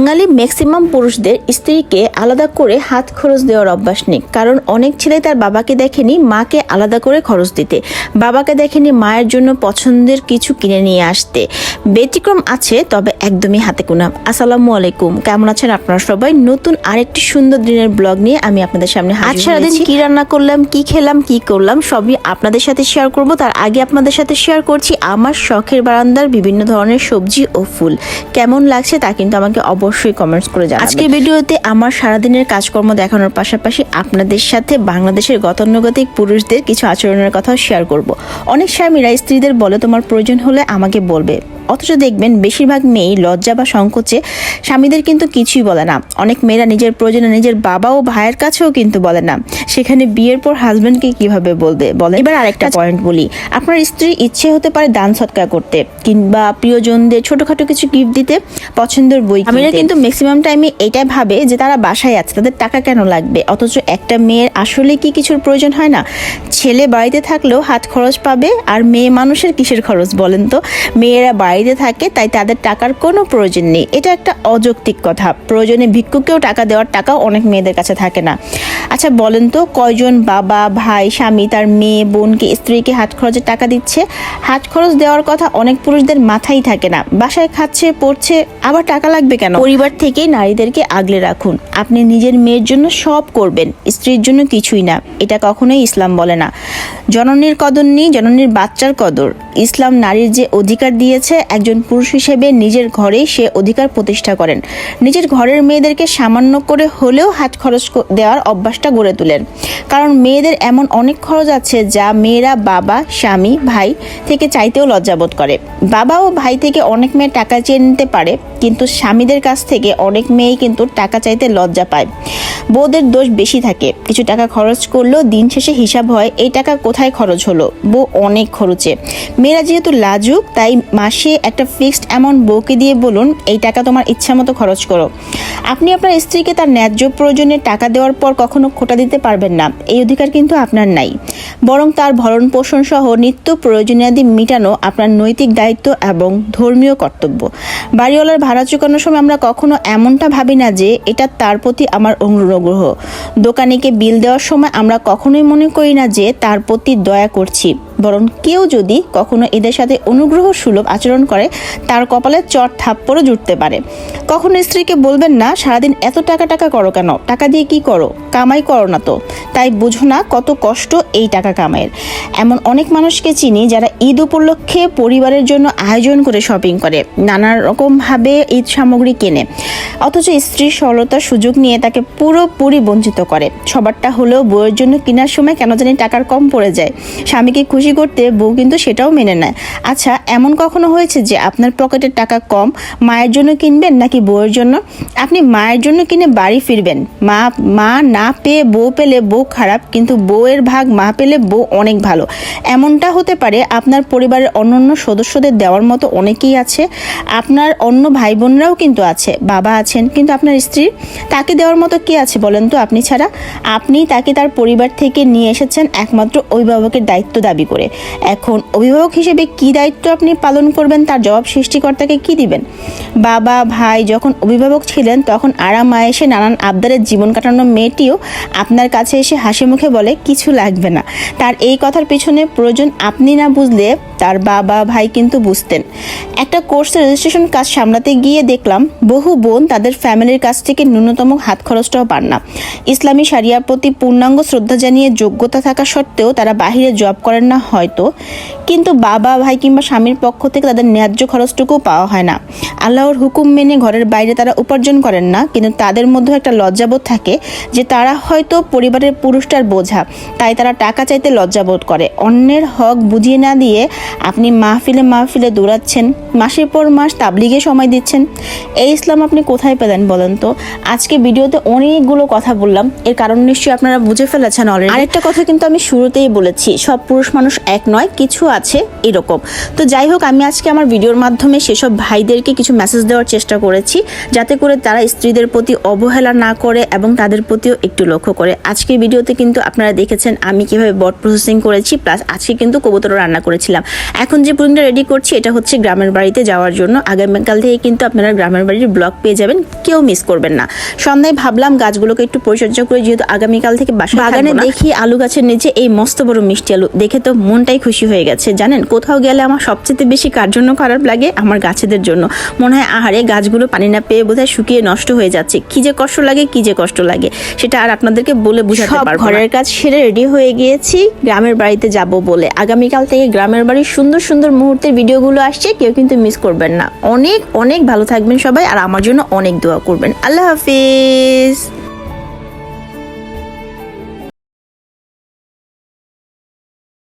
বাঙালি maximum পুরুষদের স্ত্রীকে আলাদা করে হাত খরচ দেওয়ার অভ্যাস নেই। কারণ অনেক ছেলে তার বাবাকে দেখেনি মাকে আলাদা করে খরচ দিতে। বাবাকে দেখেনি মায়ের জন্য পছন্দের কিছু কিনে নিয়ে আসতে। ব্যতিক্রম আছে তবে একদমই হাতে কোনা আসসালামু আলাইকুম। কেমন আছেন আপনারা সবাই? নতুন আরেকটি সুন্দর দিনের ব্লগ নিয়ে আমি আপনাদের সামনে আজ সারাদিন কি রান্না করলাম কি খেলাম কি করলাম সবই আপনাদের সাথে শেয়ার করব। তার আগে আপনাদের সাথে শেয়ার করছি আমার শখের বারান্দার বিভিন্ন ধরনের সবজি ও ফুল। কেমন লাগছে তা কিন্তু আমাকে অবশ্যই কমেন্টস করে জানাবেন। আজকের ভিডিওতে আমার সারাদিনের কাজকর্ম দেখানোর পাশাপাশি আপনাদের সাথে বাংলাদেশের গতানুগতিক পুরুষদের কিছু আচরণের কথাও শেয়ার করব। অনেক স্বামীরা স্ত্রীদের বলে তোমার প্রয়োজন হলে আমাকে বলবে। অথচ দেখবেন বেশিরভাগ মেয়েই লজ্জা বা সংকোচে স্বামীদের কিন্তু কিছুই বলে না। অনেক মেয়েরা নিজের প্রয়োজনে নিজের বাবা ও ভাইয়ের কাছেও কিন্তু বলে না। সেখানে বিয়ের পর হাজবেন্ডকে কীভাবে বলবে বলে এবার আরেকটা পয়েন্ট বলি। আপনার স্ত্রী ইচ্ছে হতে পারে দান সৎকার করতে কিংবা প্রিয়জনদের ছোটখাটো কিছু গিফট দিতে পছন্দের বই আমরা কিন্তু ম্যাক্সিমাম টাইমে এটাই ভাবে যে তারা বাসায় আছে, তাদের টাকা কেন লাগবে? অথচ একটা মেয়ের আসলে কি কিছুর প্রয়োজন হয় না? ছেলে বাড়িতে থাকলেও হাত খরচ পাবে আর মেয়ে মানুষের কিসের খরচ বলেন তো? মেয়েরা বাড়িতে থাকে, তাই তাদের টাকার কোনো প্রয়োজন নেই। এটা একটা অযৌক্তিক কথা। প্রয়োজনে ভিক্ষুকেও টাকা দেওয়ার টাকাও অনেক মেয়েদের কাছে থাকে না। আচ্ছা বলেন তো, কয়জন বাবা, ভাই, স্বামী তার মেয়ে, বোনকে, স্ত্রীকে হাত খরচের টাকা দিচ্ছে? হাত খরচ দেওয়ার কথা অনেক পুরুষদের মাথায় থাকে না। বাসায় খাচ্ছে, পড়ছে, আবার টাকা লাগবে কেন? পরিবার থেকে নারীদেরকে আগলে রাখুন। আপনি নিজের মেয়ের জন্য সব করবেন, স্ত্রীর জন্য কিছুই না। এটা কখনোই ইসলাম বলে না। জননীর কদর নেই, জননীর বাচ্চার কদর। ইসলাম নারীর যে অধিকার দিয়েছে, একজন পুরুষ হিসেবে নিজের ঘরেই সে অধিকার প্রতিষ্ঠা করেন। নিজের ঘরের মেয়েদেরকে সামান্য করে হলেও হাত খরচ দেওয়ার অভ্যাসটা গড়ে তোলেন। কারণ মেয়েদের এমন অনেক খরচ আছে যা মেয়েরা বাবা, স্বামী, ভাই থেকে চাইতেও লজ্জাবোধ করে। বাবা ও ভাই থেকে অনেক মেয়ে টাকা চেয়ে নিতে পারে, কিন্তু স্বামীদের কাছ থেকে অনেক মেয়েই কিন্তু টাকা চাইতে লজ্জা পায়। বউদের দোষ বেশি থাকে। কিছু টাকা খরচ করলেও দিন শেষে হিসাব হয়, এই টাকা কোথায় খরচ হলো? বউ অনেক খরচে। মেয়েরা যেহেতু লাজুক, তাই মাসে একটা ফিক্সড অ্যামাউন্ট বউকে দিয়ে বলুন, এই টাকা তোমার ইচ্ছা মতো খরচ করো। আপনি আপনার স্ত্রীকে তার ন্যায্য প্রয়োজনে টাকা দেওয়ার পর কখনো খোটা দিতে পারবেন না। এই অধিকার কিন্তু আপনার নাই। বরং তার ভরণ পোষণ সহ নিত্য প্রয়োজনীয়াদি মেটানো আপনার নৈতিক দায়িত্ব এবং ধর্মীয় কর্তব্য। বাড়িওয়ালার ভাড়া চুকানোর সময় আমরা কখনো এমনটা ভাবি না যে এটা তার প্রতি আমার অনুগ্রহ দোকানিকে বিল দেওয়ার সময় আমরা কখনোই মনে করি না যে তার প্রতি দয়া করছি। বরং কেউ যদি কখনো এদের সাথে অনুগ্রহ সুলভ আচরণ করে, তার কপালে চট থাপ্পড়ও জুটতে পারে। কখনো স্ত্রীকে বলবেন না, সারাদিন এত টাকা টাকা করো কেন? টাকা দিয়ে কি করো? কামাই করো না তো। তাই বুঝো না কত কষ্ট এই টাকা কামাইয়ের। এমন অনেক মানুষকে চিনি যারা ঈদ উপলক্ষে পরিবারের জন্য আয়োজন করে শপিং করে নানা রকমভাবে ঈদ সামগ্রী কেনে। অথচ স্ত্রীর সরলতার সুযোগ নিয়ে তাকে পুরোপুরি বঞ্চিত করে। সবারটা হলেও বইয়ের জন্য কেনার সময় কেন জানি টাকার কম পড়ে যায়। স্বামীকে খুশি করতে বউ কিন্তু সেটাও মেনে নেয়। আচ্ছা এমন কখনো হয়েছে যে আপনার পকেটের টাকা কম, মায়ের জন্য কিনবেন নাকি বউয়ের জন্য? আপনি মায়ের জন্য কিনে বাড়ি ফিরবেন। মা মা না পেয়ে বউ পেলে বউ খারাপ, কিন্তু বউয়ের ভাগ মা পেলে বউ অনেক ভালো। এমনটা হতে পারে আপনার পরিবারের অন্যান্য সদস্যদের দেওয়ার মতো অনেকেই আছে। আপনার অন্য ভাই বোনরাও কিন্তু আছে, বাবা আছেন, কিন্তু আপনার স্ত্রী। তাকে দেওয়ার মতো কে আছে বলেন তো আপনি ছাড়া? আপনি তাকে তার পরিবার থেকে নিয়ে এসেছেন একমাত্র অভিভাবকের দায়িত্ব দাবি করে। এখন অভিভাবক হিসেবে কি দায়িত্ব আপনি পালন করবেন? তার জবাব সৃষ্টিকর্তাকে কি দিবেন? বাবা, ভাই যখন অভিভাবক ছিলেন, তখন আরাম আয়েসে নানান আবদারের জীবন কাটানো মেয়েটিও আপনার কাছে এসে হাসি মুখে বলে, কিছু লাগবে না। তার এই কথার পিছনে প্রয়োজন আপনি না বুঝলে তার বাবা, ভাই কিন্তু বুঝতেন। একটা কোর্সের রেজিস্ট্রেশন কাজ সামলাতে গিয়ে দেখলাম, বহু বোন তাদের ফ্যামিলির কাছ থেকে ন্যূনতম হাত খরচটাও পান না। ইসলামী সারিয়ার প্রতি পূর্ণাঙ্গ শ্রদ্ধা জানিয়ে যোগ্যতা থাকা সত্ত্বেও তারা বাহিরে জব করেন না হয়তো কিন্তু বাবা, ভাই কিংবা স্বামীর পক্ষ থেকে তাদের ন্যায্য খরচটুকু পাওয়া হয় না। আল্লাহর হুকুম মেনে ঘরের বাইরে তারা উপার্জন করেন না, কিন্তু তাদের মধ্যে একটা লজ্জাবোধ থাকে যে তারা হয়তো পরিবারের পুরুষটার বোঝা, তাই তারা টাকা চাইতে লজ্জাবোধ করে। অন্যের হক বুঝিয়ে না দিয়ে আপনি মাহফিলে মাহফিলে দৌড়াচ্ছেন, মাসের পর মাস তাবলিগে সময় দিচ্ছেন। এই ইসলাম আপনি কোথায় পেলেন বলেন তো? আজকে ভিডিওতে অনেকগুলো কথা বললাম, এর কারণ নিশ্চয়ই আপনারা বুঝে ফেলেছেন অলরেডি আরেকটা কথা কিন্তু আমি শুরুতেই বলেছি, সব পুরুষ মানুষ এক নয়, কিছু আছে এরকম। তো যাই হোক, আমি আজকে আমার ভিডিওর মাধ্যমে সেসব ভাইদেরকে কিছু মেসেজ দেওয়ার চেষ্টা করেছি, যাতে করে তারা স্ত্রীদের প্রতি অবহেলা না করে এবং তাদের প্রতিও একটু লক্ষ্য করে। আজকের ভিডিওতে কিন্তু আপনারা দেখেছেন আমি কীভাবে বট প্রসেসিং করেছি প্লাস আজকে কিন্তু কবুতর রান্না করেছিলাম। এখন যে পুডিংটা রেডি করছি, এটা হচ্ছে গ্রামের বাড়িতে যাওয়ার জন্য। আগামীকাল থেকে কিন্তু আপনারা গ্রামের বাড়ির ব্লগ পেয়ে যাবেন, কেউ মিস করবেন না। সন্ধ্যায় ভাবলাম গাছগুলোকে একটু পরিচর্যা করে, যেহেতু আগামীকাল থেকে বাগানে দেখি আলু গাছের নিচে এই মস্ত বড় মিষ্টি আলু, দেখে তো মনটাই খুশি হয়ে গেছে। জানেন কোথাও গেলে আমার সবচেয়ে বেশি কার জন্য খারাপ লাগে আমার গাছেদের জন্য। মনে হয় আহারে গাছগুলো পানি না পেয়ে বোধহয় শুকিয়ে নষ্ট হয়ে যাচ্ছে। কি যে কষ্ট লাগে কি যে কষ্ট লাগে। সেটা আর আপনাদেরকে বলে বুঝাতে পারব ঘরের কাজ সেরে রেডি হয়ে গিয়েছি গ্রামের বাড়িতে যাব বলে। আগামীকাল থেকে গ্রামের বাড়ির সুন্দর সুন্দর মুহূর্তের ভিডিওগুলো আসছে কেউ কিন্তু মিস করবেন না। অনেক অনেক ভালো থাকবেন সবাই আর আমার জন্য অনেক দোয়া করবেন। আল্লাহ হাফিজ।